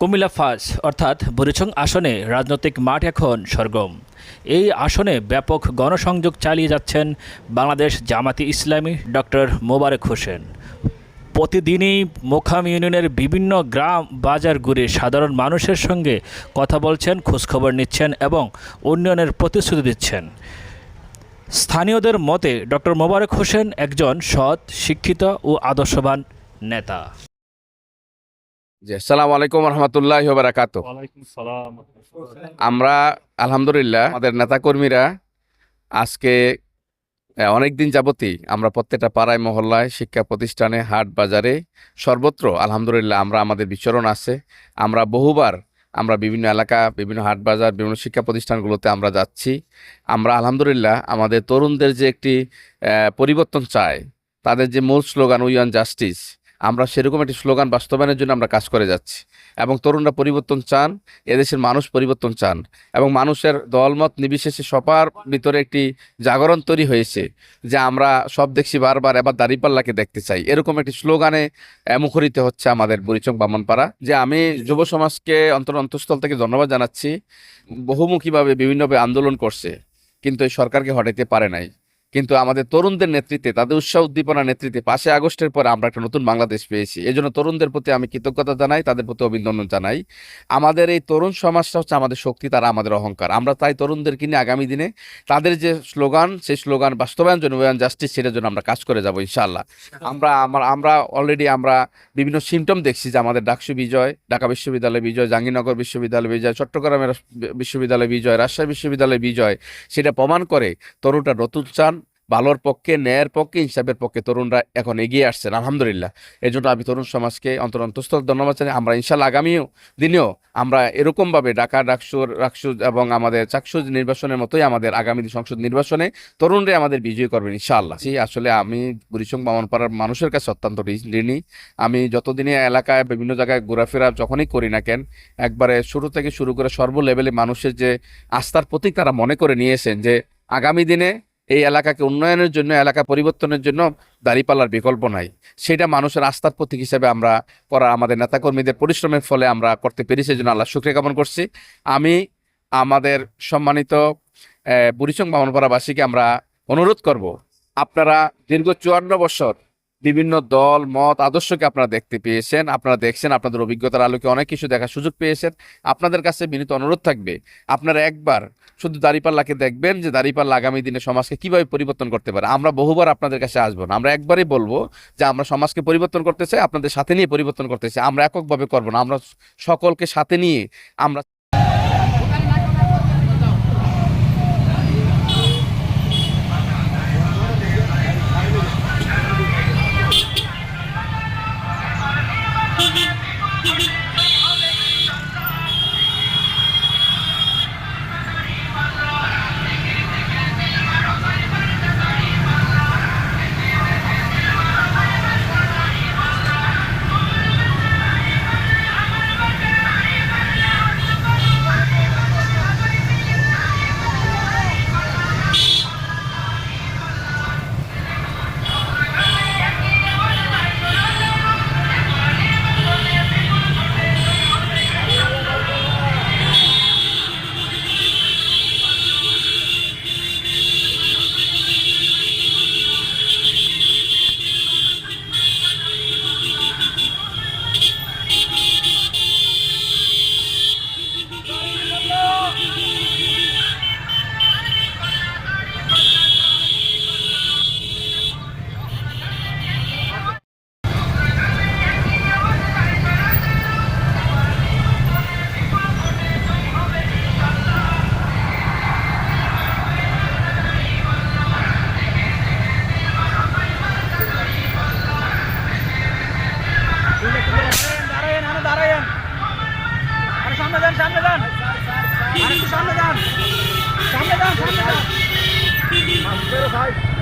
কুমিল্লা ফাজ অর্থাৎ বুড়িচং আসনে রাজনৈতিক মাঠ এখন সরগম। এই আসনে ব্যাপক গণসংযোগ চালিয়ে যাচ্ছেন বাংলাদেশ জামাতি ইসলামী ডক্টর মোবারক হোসেন। প্রতিদিনই মোখাম ইউনিয়নের বিভিন্ন গ্রাম বাজার ঘুরে সাধারণ মানুষের সঙ্গে কথা বলছেন, খোঁজখবর নিচ্ছেন এবং উন্নয়নের প্রতিশ্রুতি দিচ্ছেন। স্থানীয়দের মতে, ডক্টর মোবারক হোসেন একজন সৎ, শিক্ষিত ও আদর্শবান নেতা। জি আসসালামু আলাইকুম রহমতুল্লাহ বারাকাত আমরা আলহামদুলিল্লাহ আমাদের নেতাকর্মীরা আজকে অনেক দিন যাবতই আমরা প্রত্যেকটা পাড়ায় মহল্লায় শিক্ষা প্রতিষ্ঠানে হাট বাজারে সর্বত্র আলহামদুলিল্লাহ আমরা আমাদের বিচরণ আছে। আমরা বহুবার আমরা বিভিন্ন এলাকা বিভিন্ন হাট বাজার বিভিন্ন শিক্ষা প্রতিষ্ঠানগুলোতে আমরা যাচ্ছি। আমরা আলহামদুলিল্লাহ আমাদের তরুণদের যে একটি পরিবর্তন চায় তাদের যে মূল স্লোগান উই অন জাস্টিস আমরা সেরকম একটি স্লোগান বাস্তবায়নের জন্য আমরা কাজ করে যাচ্ছি। এবং তরুণরা পরিবর্তন চান, এদেশের মানুষ পরিবর্তন চান। এবং মানুষের দলমত নির্বিশেষে সবার ভিতরে একটি জাগরণ তৈরি হয়েছে যে আমরা সব দেখছি বারবার, এবার দাঁড়িপাল্লাকে দেখতে চাই। এরকম একটি স্লোগানে মুখরিত হচ্ছে আমাদের বুড়িচং বামনপাড়া। যে আমি যুব সমাজকে অন্তর অন্তঃস্থল থেকে ধন্যবাদ জানাচ্ছি। বহুমুখীভাবে বিভিন্নভাবে আন্দোলন করছে, কিন্তু এই সরকারকে হটাইতে পারে নাই। কিন্তু আমাদের তরুণদের নেতৃত্বে, তাদের উৎসাহ উদ্দীপনার নেতৃত্বে পাশে আগস্টের পরে আমরা একটা নতুন বাংলাদেশ পেয়েছি। এই জন্য তরুণদের প্রতি আমি কৃতজ্ঞতা জানাই, তাদের প্রতি অভিনন্দন জানাই। আমাদের এই তরুণ সমাজটা হচ্ছে আমাদের শক্তি, তারা আমাদের অহংকার। আমরা তাই তরুণদের নিয়ে আগামী দিনে তাদের যে স্লোগান, সেই স্লোগান বাস্তবায়ন জন্য ওয়ান জাস্টিস, সেটার জন্য আমরা কাজ করে যাব, ইনশাআল্লাহ। আমরা, আমার, আমরা অলরেডি আমরা বিভিন্ন সিমটম দেখছি যে আমাদের ডাকসু বিজয়, ঢাকা বিশ্ববিদ্যালয় বিজয়, জাহাঙ্গীরনগর বিশ্ববিদ্যালয় বিজয়, চট্টগ্রামের বিশ্ববিদ্যালয় বিজয়, রাজশাহী বিশ্ববিদ্যালয় বিজয়, সেটা প্রমাণ করে তরুণরা নতুন চান ভালোর পক্ষে, ন্যায়ের পক্ষে, হিসাবের পক্ষে তরুণরা এখন এগিয়ে আসছেন, আলহামদুলিল্লাহ। এই জন্য আমি তরুণ সমাজকে অন্তর অন্তঃস্থল ধন্যবাদ জানাই। আমরা ইনশাল্লাহ আগামীও দিনেও আমরা এরকমভাবে ঢাকা, ডাকসুর রাকসু এবং আমাদের চাকসু নির্বাচনের মতোই আমাদের আগামী সংসদ নির্বাচনে তরুণরা আমাদের বিজয়ী করবেন, ইনশাআল্লাহ। আসলে আমি বুড়িচং বামনপাড়ার মানুষের কাছে অত্যন্ত ঋণী। আমি যতদিনে এলাকায় বিভিন্ন জায়গায় ঘোরাফেরা যখনই করি না কেন, একবারে শুরু থেকে শুরু করে সর্ব লেভেলে মানুষের যে আস্থার প্রতীক তারা মনে করে নিয়েছেন যে আগামী দিনে এই এলাকাকে উন্নয়নের জন্য, এলাকা পরিবর্তনের জন্য দাঁড়িপাল্লার বিকল্প নাই। সেটা মানুষের আস্থার প্রতীক হিসেবে আমরা করা আমাদের নেতাকর্মীদের পরিশ্রমের ফলে আমরা করতে পেরেছি জন্য আল্লাহ শুক্রিয়া জ্ঞাপন করছি। আমি আমাদের সম্মানিত বুড়িচং বামনপাড়াবাসীকে আমরা অনুরোধ করব, আপনারা দীর্ঘ চুয়ান্ন বছর বিভিন্ন দল, মত, আদর্শকে আপনারা দেখতে পেয়েছেন, আপনারা দেখছেন, আপনাদের অভিজ্ঞতার আলোকে অনেক কিছু দেখার সুযোগ পেয়েছেন। আপনাদের কাছে বিনীত অনুরোধ থাকবে, আপনারা একবার শুধু দাঁড়িপাল্লাকে দেখবেন যে দাঁড়িপাল্লা আগামী দিনে সমাজকে কীভাবে পরিবর্তন করতে পারে। আমরা বহুবার আপনাদের কাছে আসব না, আমরা একবারই বলব যে আমরা সমাজকে পরিবর্তন করতে চাই, আপনাদের সাথে নিয়ে পরিবর্তন করতে চাই। আমরা এককভাবে করব না, আমরা সকলকে সাথে নিয়ে আমরা সামনে যান সামনে যান সামনে যান সামনে যান সামনে যান